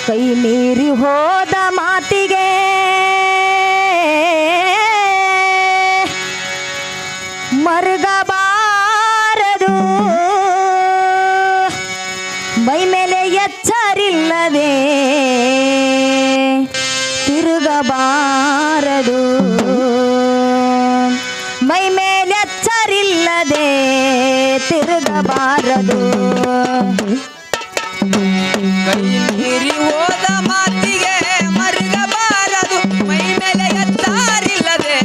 ಕೈ ಮೀರಿ ಹೋದ ಮಾತಿಗೆ ಮರುಗಬಾರದು ಮೈ ಮೇಲೆ ಎಚ್ಚರಿಲ್ಲದೆ ತಿರುಗಬಾರದು ಮೈ ಮೇಲೆ ಎಚ್ಚರಿಲ್ಲದೆ ತಿರುಗಬಾರದು ಕೈ ಮೀರಿ ಹೋದ ಮಾತಿಗೆ ಎತ್ತಾರಿಲ್ಲದೆ ಎತ್ತಾರಿಲ್ಲದೆ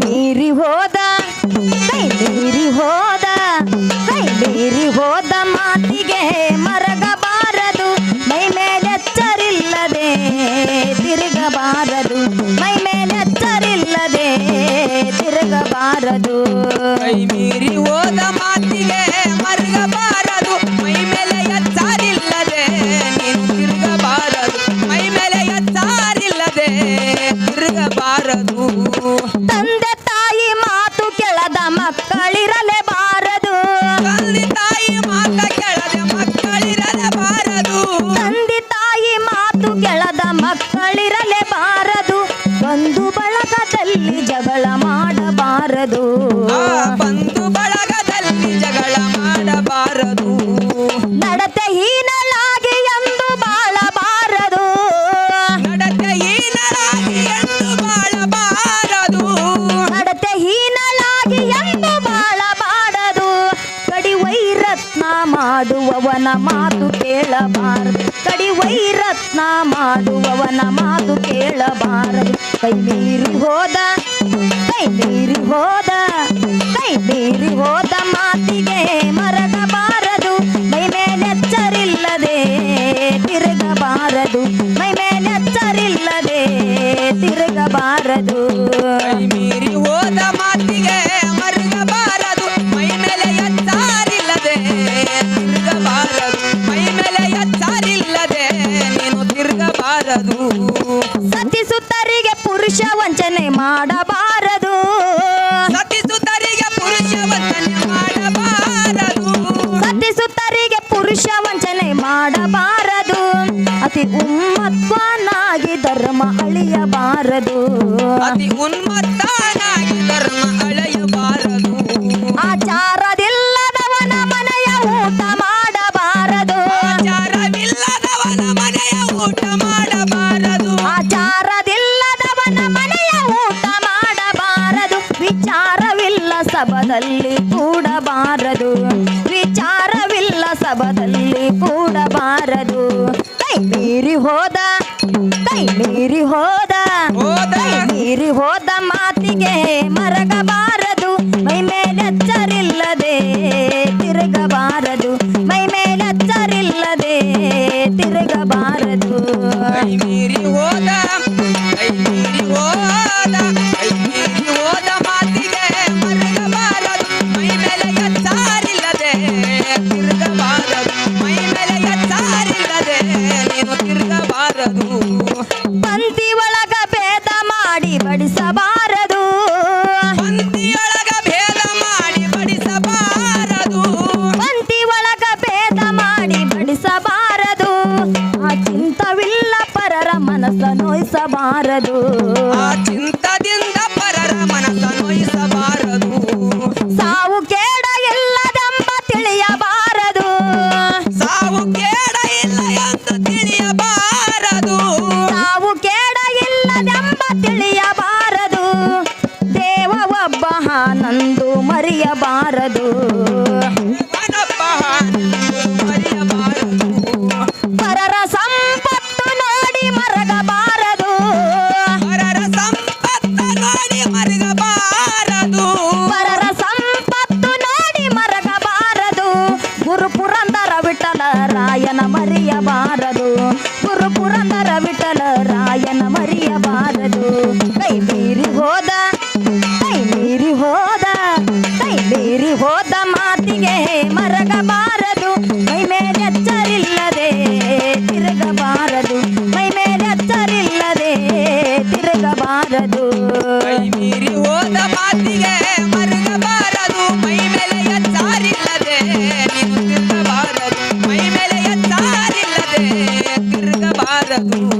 ನೀರಿ ನೀರಿ ಕೈ ನೀರಿ ಮಾತಿಗೆ ಮರಗಬಾರದು, ಮೈ ಮೇಲೆ ಎಚ್ಚರಿಲ್ಲದೆ ತಿರುಗಬಾರದು, ಮೈ ತಿರುಗಬಾರದು ಕೈ ಮೀರಿ ಹೋದ ಮಾತಿಗೆ ಮರಗಬಾರದು ಮೈ ಮೇಲೆ ಎತ್ತಾರಿಲ್ಲದೆ ನೀನು ತಿರುಗಬಾರದು ಮೈ ಮೇಲೆ ಎತ್ತಾರಿಲ್ಲದೆ ತಿರುಗಬಾರದು. ತಂದೆ ತಾಯಿ ಮಾತು ಕೆಳದ ಮಕ್ಕಳಿರಲೇಬಾರದು ತಂದೆ ತಾಯಿ ಮಾತ ಮಕ್ಕಳಿರಲೇ ಮಕ್ಕಳಿರಲೇಬಾರದು ತಂದೆ ತಾಯಿ ಮಾತು ಕೆಳದ ಮಕ್ಕಳಿರಲೇಬಾರದು ಮಾಡಬಾರದು. ಬಂಧು ಬಳಗದಲ್ಲಿ ಜಗಳ ಮಾಡಬಾರದು. ನಡತೆ ಹೀನಲಾಗಿ ಎಂದು ಬಾಳಬಾರದು. ನಡತೆ ಹೀನಲಾಗಿ ಎಂದು ಬಾಳಬಾರದು. ನಡತೆ ಹೀನಲಾಗಿ ಎಂದು ಬಾಳಬಾರದು. ಕಡಿ ವೈರತ್ನ ಮಾಡುವವನ ಮಾತು ಕೇಳಬಾರದು. ಕಡಿ ವೈರತ್ನ ಮಾಡುವವನ ಮಾತು ಕೇಳಬಾರದು. ಕೈ ಮೀರಿ ಹೋದ ತಿರುಗಬಾರದು. ಮೈ ಮೇಲೆ ಎಚ್ಚಾರಿಲ್ಲದೆ ನೀನು ತಿರುಗಬಾರದು. ಸತಿಸುತ್ತರಿಗೆ ಪುರುಷ ವಂಚನೆ ಮಾಡಬಾರದು. ಸತಿಸುತ್ತರಿಗೆ ಪುರುಷ ವಂಚನೆ ಮಾಡಬಾರದು. ಸತಿಸುತ್ತರಿಗೆ ಪುರುಷ ವಂಚನೆ ಮಾಡಬಾರದು. ಅತಿ ಉಮ್ಮತ್ವನಾಗಿ ಧರ್ಮ ಅಳಿಯಬಾರದು. ಅತಿ ಉನ್ಮತ್ತನಾಗಿ ಸಭದಲ್ಲಿ ಕೂಡಬಾರದು. ವಿಚಾರವಿಲ್ಲ ಸಭದಲ್ಲಿ ಕೂಡಬಾರದು. ಕೈ ಮೀರಿ ಹೋದ ಕೈ ಮೀರಿ ಹೋದ. ಕೈ ಮೀರಿ ಹೋದ ಮಾತಿಗೆ ಮರಗಬಾರದು. ಬಡಿಸಬಾರದು ಭೇದ ಮಾಡಿ ಬಡಿಸಬಾರದು. ಒಳಗ ಭೇದ ಮಾಡಿ ಬಡಿಸಬಾರದು. ಆ ಚಿಂತವಿಲ್ಲ ಪರರ ಮನಸ್ಸ ನೋಯಿಸಬಾರದು. ಆ ಚಿಂತದಿಂದ ಗುರು ಪುರಂದರ ವಿಠಲ ರಾಯನ ಮರೆಯಬಾರದು ಕೈ ಮೀರಿ ಹೋದ ಕೈ ಮೀರಿ ಹೋದ ಕೈ ಮೀರಿ ಹೋದ ಮಾತಿಗೆ ಮರಗಬಾರದು ಮೈ ಮೇಲೆ ಎಚ್ಚರಿಲ್ಲದೆ ತಿರುಗಬಾರದು ಮೈ ಮೇಲೆ ಎಚ್ಚರಿಲ್ಲದೆ ತಿರುಗಬಾರದು ಕೈ ಮೀರಿ ಹೋದ ಮಾತಿಗೆ ಮರುಗಬಾರದು ಮೈ ಮೇಲೆ ಎಚ್ಚಾರಿಲ್ಲದೆ ನೀನು ತಿರುಗಬಾರದು ಮೈ ಮೇಲೆ ಎಚ್ಚಾರಿಲ್ಲದೆ ತಿರುಗಬಾರದು